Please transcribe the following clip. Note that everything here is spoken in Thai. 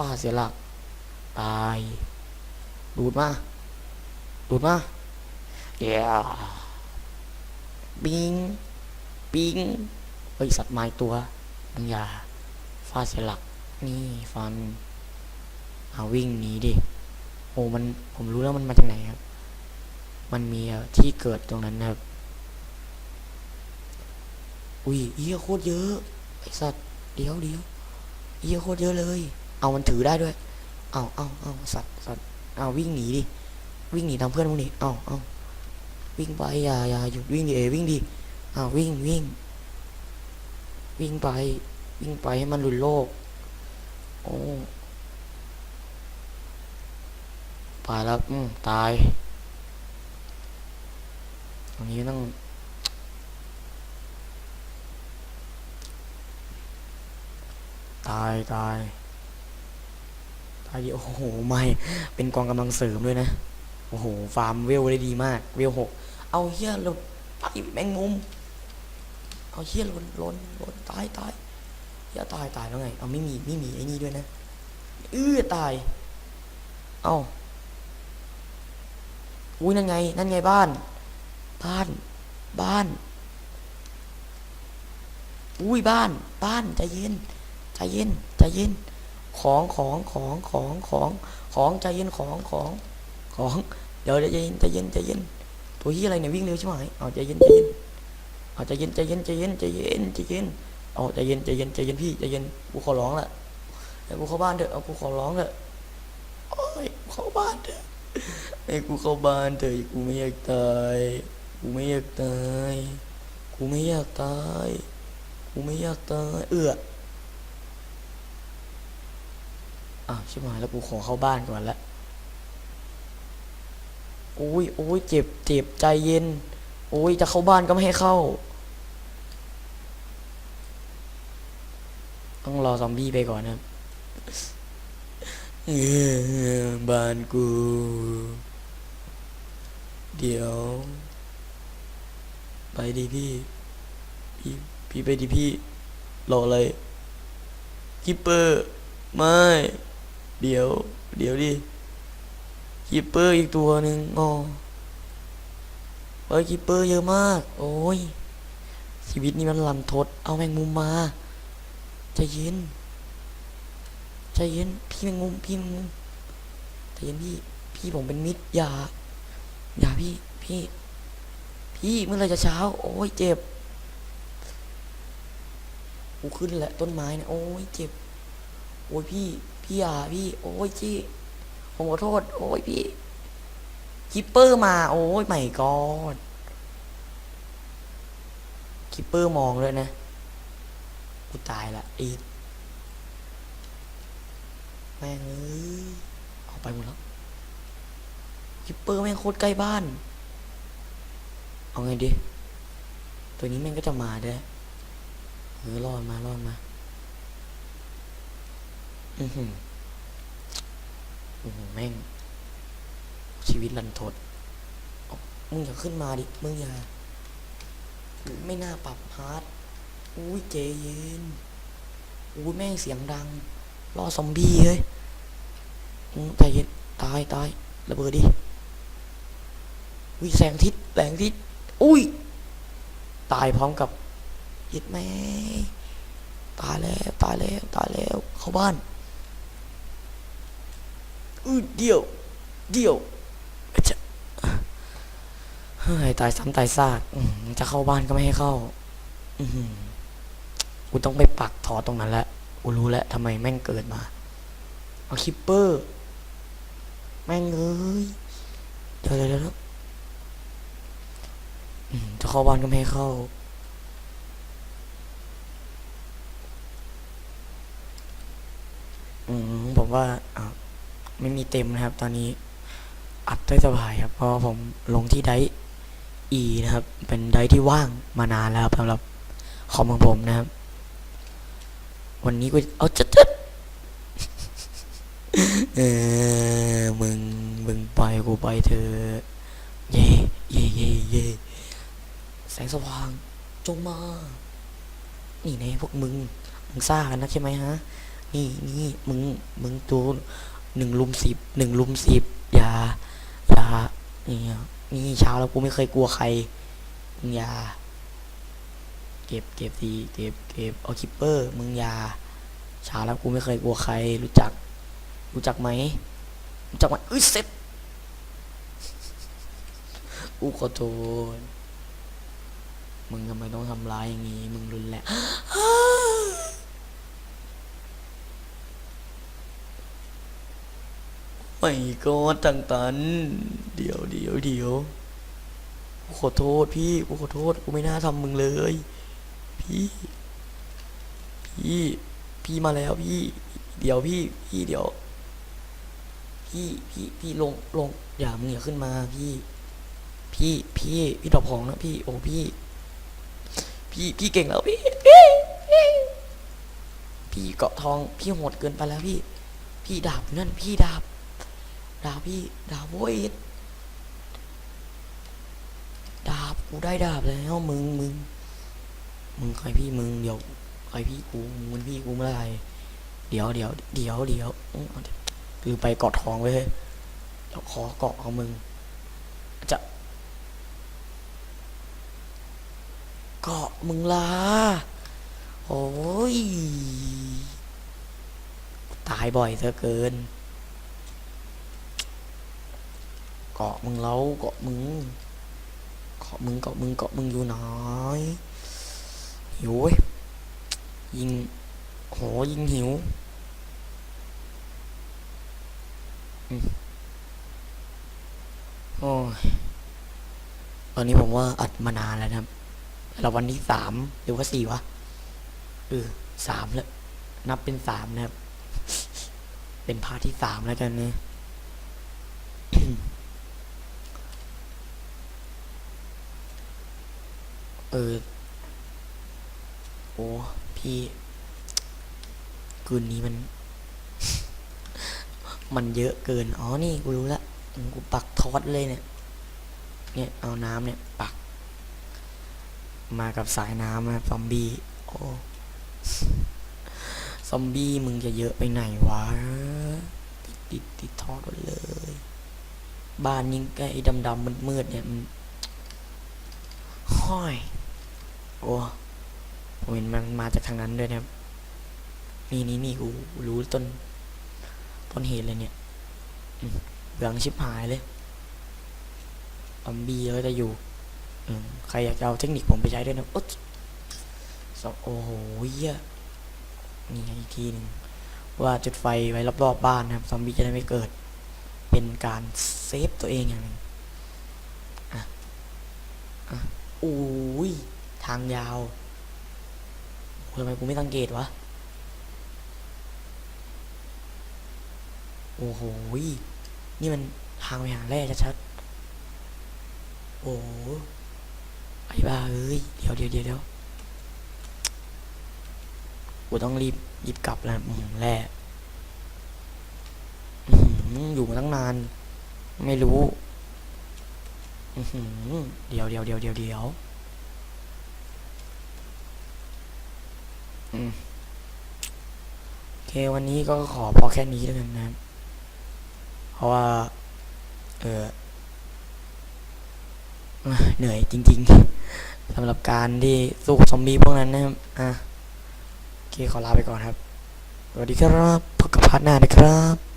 ฟาเสียหลัก ตาย ดูดมา ดูดมาเย้ปิงปิงเฮ้ยสัตว์ไม้ตัวมึงอย่าฟาเสียหลัก นี่ฟันเอาวิ่งหนีดิ โอ้มันผมรู้แล้วมันมาจากไหนครับ มันมีที่เกิดตรงนั้นนะครับ อุ้ยเอียโคตรเยอะไอสัตว์เดี๋ยวเดี๋ยวเอียโคตรเยอะเลย เอามันถือได้ด้วย เอาเอาเอาสัตว์สัตว์เอาวิ่งหนีดิ วิ่งหนีทำเพื่อนมึงดิเอาเอาวิ่งไปอย่าอย่าหยุดวิ่งดิเอวิ่งดิเอาวิ่งวิ่ง วิ่งไป วิ่งไปให้มันหลุดโลก โอ้ไปแล้วอืมตายตรงนี้ต้องตายตาย ตายเยอะโอ้โหไม่เป็นกองกำลังเสริมด้วยนะ โอ้โห ฟาร์มเวลได้ดีมาก เวลหกเอาเฮียหลุดไปแมงมุม เอาเฮียหล่นหล่นหล่นตายตายเฮียตายตายแล้วไง เอาไม่มีไม่มีไอ้นี่ด้วยนะเอื้อตาย เอาอุ้ยนั่นไง นั่นไงบ้าน บ้าน บ้าน อุ้ยบ้าน บ้านใจเย็น ใจเย็น ใจเย็น ของของของของของของใจเย็นของของของเดี๋ยวใจเย็นใจเย็นใจเย็นตัวที่อะไรเนี่ยวิ่งเร็วใช่ไหมเอาใจเย็นใจเย็นเอาใจเย็นใจเย็นใจเย็นใจเย็นใจเย็นเอาใจเย็นใจเย็นใจเย็นพี่ใจเย็นกูขอร้องละให้กูเข้าบ้านเถอะเอากูขอร้องเถอะโอ้ยกูเข้าบ้านเถอะให้กูเข้าบ้านเถอะกูไม่อยากตายกูไม่อยากตายกูไม่อยากตายกูไม่อยากตายเอือ อ้าวชิบหายแล้วกูขอเข้าบ้านก่อนละโอ้ยโอ้ยเจ็บเจ็บใจเย็น โอ้ยจะเข้าบ้านก็ไม่ให้เข้า ต้องรอซอมบี้ไปก่อนนะบ้านกู เดี๋ยว ไปดิพี่ พี่พี่ไปดิพี่รออะไรคิปเปอร์ ไม่ เดี๋ยว เดี๋ยวดิคีปเปอร์อีกตัวหนึ่งอ๋อเฮ้ยคีปเปอร์เยอะมาก โอ้ย ชีวิตนี้มันลันทด เอาแมงมุมมาใจเย็นใจเย็น พี่แมงมุม พี่แมงมุมใจเย็นพี่ พี่ผมเป็นมิตร อย่า อย่าพี่ พี่ พี่เมื่อไรจะเช้า โอ้ยเจ็บกูขึ้นแหละต้นไม้เนี่ยโอ้ยเจ็บ โอ้ยพี่ อย่าพี่ โอ้ยจี้ผมขอโทษ โอ้ยพี่คิปเปอร์มา โอ้ยไม่กอดคิปเปอร์มองเลยนะ กูตายละอีดแม่งเอ้ยเอาไปหมดแล้วคิปเปอร์แม่งโคตรใกล้บ้าน เอาไงดี ตัวนี้แม่งก็จะมาด้วยเออรอดมารอดมา อือหือโอ้โหแม่ง ชีวิตลันทดเอามึงอย่าขึ้นมาดิ มึงอย่า ไม่น่าปรับฮาร์ดอุ้ยเจเย็นอุ้ยแม่งเสียงดังรอซอมบี้เฮ้ยใจเย็นตายตายระเบิดดิอุ้ยแสงทิศแสงทิศอุ้ย ตายพร้อมกับยิดแม่ตายแล้ว ตายแล้ว ตายแล้ว เข้าบ้าน อือเดี่ยว เดี่ยวจะเฮ้ยตายซ้ำตายซากจะเข้าบ้านก็ไม่ให้เข้าอือหือกูต้องไปปักทอตรงนั้นแหละกูรู้แล้วทำไมแม่งเกิดมาเอาคิปเปอร์ แม่งเอ้ยเดี๋ยวเดี๋ยวเดี๋ยวอืมจะเข้าบ้านก็ไม่ให้เข้าอืผมว่า ไม่มีเต็มนะครับ ตอนนี้อัดด้วยสบายครับ เพราะผมลงที่ไดร์ E นะครับ เป็นไดร์ที่ว่างมานานแล้วสำหรับคอมของผมนะครับ วันนี้กูเอาจัดจัดเออมึงมึงไปกูไปเถอเย่เย่เย่เย่แสงสว่างจงมา นี่แน่พวกมึง มึงซ่ากันนะใช่ไหมฮะ นี่นี่มึง มึงตัว หนึ่งลุมสิบหนึ่งลุมสิบอย่าอย่านี่นี่เช้าแล้วกูไม่เคยกลัวใครมึงอย่า เก็บเก็บดีเก็บเก็บเอาคิปเปอร์มึงอย่าเช้าแล้วกูไม่เคยกลัวใคร รู้จัก รู้จักไหมรู้จักไหมเอ้ยเซ็ตกูขอโทษมึงทำไมต้องทำร้ายอย่างนี้ มึงรุนแรง ไม่ก็ตังตัน เดี๋ยวเดี๋ยวเดี๋ยวกูขอโทษพี่กูขอโทษกูไม่น่าทำมึงเลย พี่ พี่ พี่มาแล้วพี่ เดี๋ยวพี่ พี่เดี๋ยว พี่พี่พี่ลงลงอย่ามึงอย่าขึ้นมาพี่ พี่พี่พี่ดอกของนะพี่โอ้พี่ พี่พี่เก่งแล้วพี่พี่พี่เกาะทองพี่โหดเกินไปแล้วพี่ พี่ดาบนั่นพี่ดาบ ดาบพี่ดาบโว้ยดาบกูได้ดาบแล้วมึงมึงมึงใครพี่มึงเดี๋ยวใครพี่กูมึงเป็นพี่กูเมื่อไหรเดี๋ยวเดี๋ยวเดี๋ยวเดี๋ยวเดี๋ยวคือไปเกาะทองไว้เฮ้ยเดี๋ยวขอเกาะเอามึง จะเกาะมึงลาโอ้ยตายบ่อยเหลือเกิน เกาะมึงเล้าเกาะมึงเกาะมึงเกาะมึงเกาะมึงอยู่ไหนหิวเว้ยยิงโหยิงหิวโอ้ยตอนนี้ผมว่าอัดมานานแล้วนะครับเราวันที่สามหรือว่าสี่วะเออสามแล้วนับเป็นสามนะครับ เป็นพาร์ทที่สามแล้วกันเนี่ย เออ โอ้พี่คืนนี้มัน มันเยอะเกิน อ๋อ นี่กูรู้ละกูปักทอดเลยเนี่ย เนี่ย เอาน้ำเนี่ย ปัก มากับสายน้ำนะซอมบี้ โอ้ ซอมบี้มึงจะเยอะไปไหนวะ ติดติดติดทอดไว้เลย บ้านยิ่งใกล้ดำดำมืดมืดๆเนี่ยมันห้อย โอ้ผมเห็นมันมาจากทางนั้นด้วยนะครับ นี่นี่นี่กูรู้ต้น ต้นเหตุเลยเนี่ยเหลืองชิบหายเลยซอมบี้ก็จะอยู่อืใครอยากจะเอาเทคนิคผมไปใช้ด้วยนะอุ๊ยสองโอ้โหเหี้ยนี่อีกทีหนึ่งว่าจุดไฟไว้รอบๆบบ้านนะครับ ซอมบี้จะได้ไม่เกิด เป็นการเซฟตัวเองอย่างหนึ่งอะ อะอุ้ย ทางยาวทำไมกูไม่สังเกตวะ โอ้โห นี่มันทางไปหาแร่ชัดๆ โอ้ไอ้บ้าเอ้ย เดี๋ยวเดี๋ยวเดี๋ยวเดี๋ยวกูต้องรีบรีบกลับแล้วแร่อื้อหือยู่มาตั้งนาน ไม่รู้เดี๋ยวเดี๋ยวเดี๋ยวเดี๋ยวเดี๋ยวอืม โอเควันนี้ก็ขอพอแค่นี้แล้วกันนะครับ เพราะว่า เออเหนื่อยจริง ๆสำหรับการที่สู้ซอมบี้พวกนั้นนะครับ อะโอเคขอลาไปก่อนครับ สวัสดีครับพบกับพาร์ทหน้านะครับ